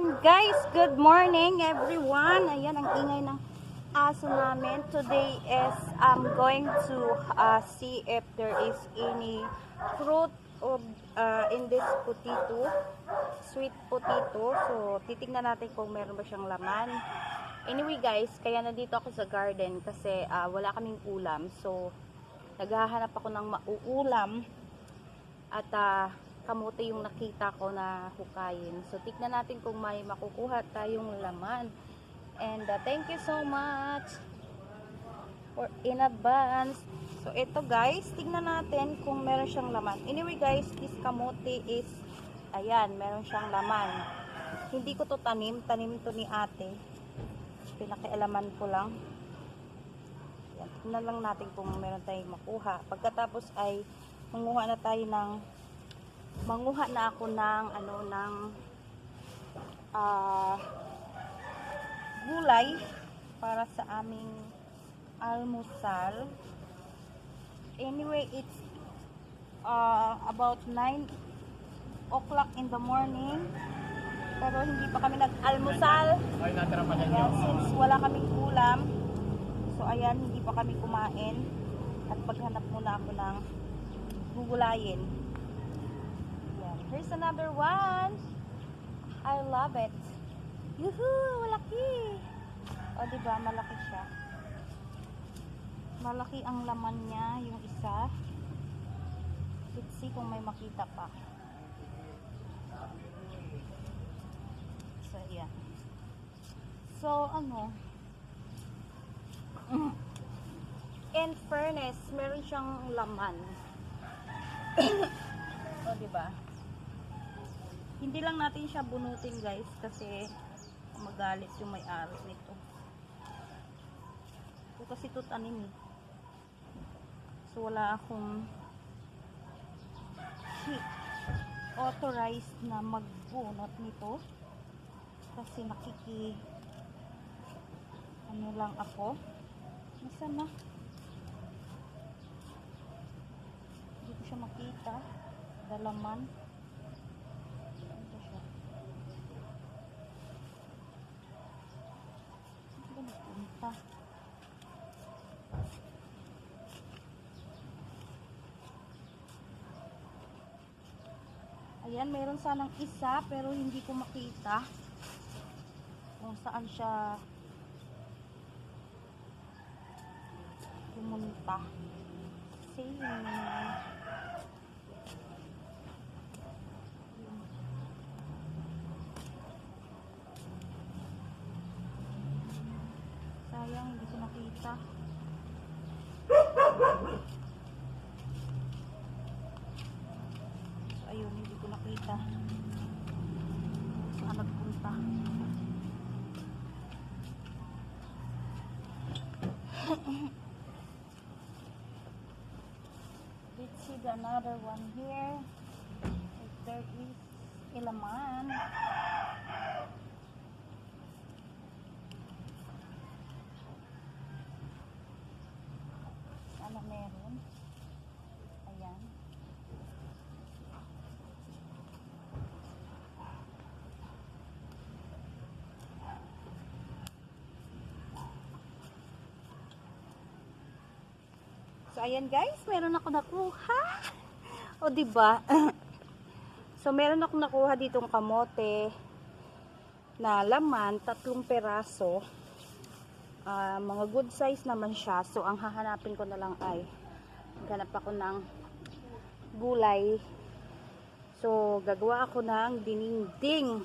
Ayan guys, good morning everyone. Ayan ang ingay ng aso namin. Today is I'm going to uh, see if there is any fruit of uh, in this potato, sweet potato. So titingnan natin kung meron ba siyang laman. Anyway guys, kaya nandito ako sa garden kasi uh, wala kaming ulam. So naghahanap ako ng mauulam at uh, kamote yung nakita ko na hukayin. So, tignan natin kung may makukuha tayong laman. And uh, thank you so much for in advance. So, ito guys, tignan natin kung meron siyang laman. Anyway guys, this kamote is, ayan, meron siyang laman. Hindi ko to tanim, tanim to ni ate. Pinakialaman ko lang. Ayan, tignan lang natin kung meron tayong makuha. Pagkatapos ay, manguha na tayo ng manguha na ako ng ano ng ah gulay para sa aming almusal. Anyway, it's uh, about 9 o'clock in the morning. Pero hindi pa kami nag-almusal. Ayan, since wala kaming ulam. So, ayan, hindi pa kami kumain. At maghanap muna ako ng gugulayin. Here's another one. I love it. Yuhuu! Malaki! O, diba? Malaki siya. Malaki ang laman niya, yung isa. Let's see kung may makita pa. So, ayan. So, ano, in fairness, meron siyang laman. o, diba? Hindi lang natin siya bunutin, guys, kasi magalit yung may-ari nito. Ito kasi ito tanim eh. So, wala akong authorized na magbunot nito kasi nakiki ano lang ako Nasaan na? Hindi ko siya makita. Dalaman. Ito siya. Saan ba nagpunta? Ayan, meron sanang isa pero hindi ko makita kung saan siya pumunta. Saying. Sayang, hindi ko nakita. So, ayun, nakita. Saan nagpunta? Let's see the another one here. If there is ilaman. Sana meron. Ayan. So ayan guys, meron ako nakuha. O ba? so meron ako nakuha ditong kamote na laman, tatlong peraso. Ah, mga good size naman siya. So ang hahanapin ko na lang ay ganap ako ng gulay. So gagawa ako ng dininding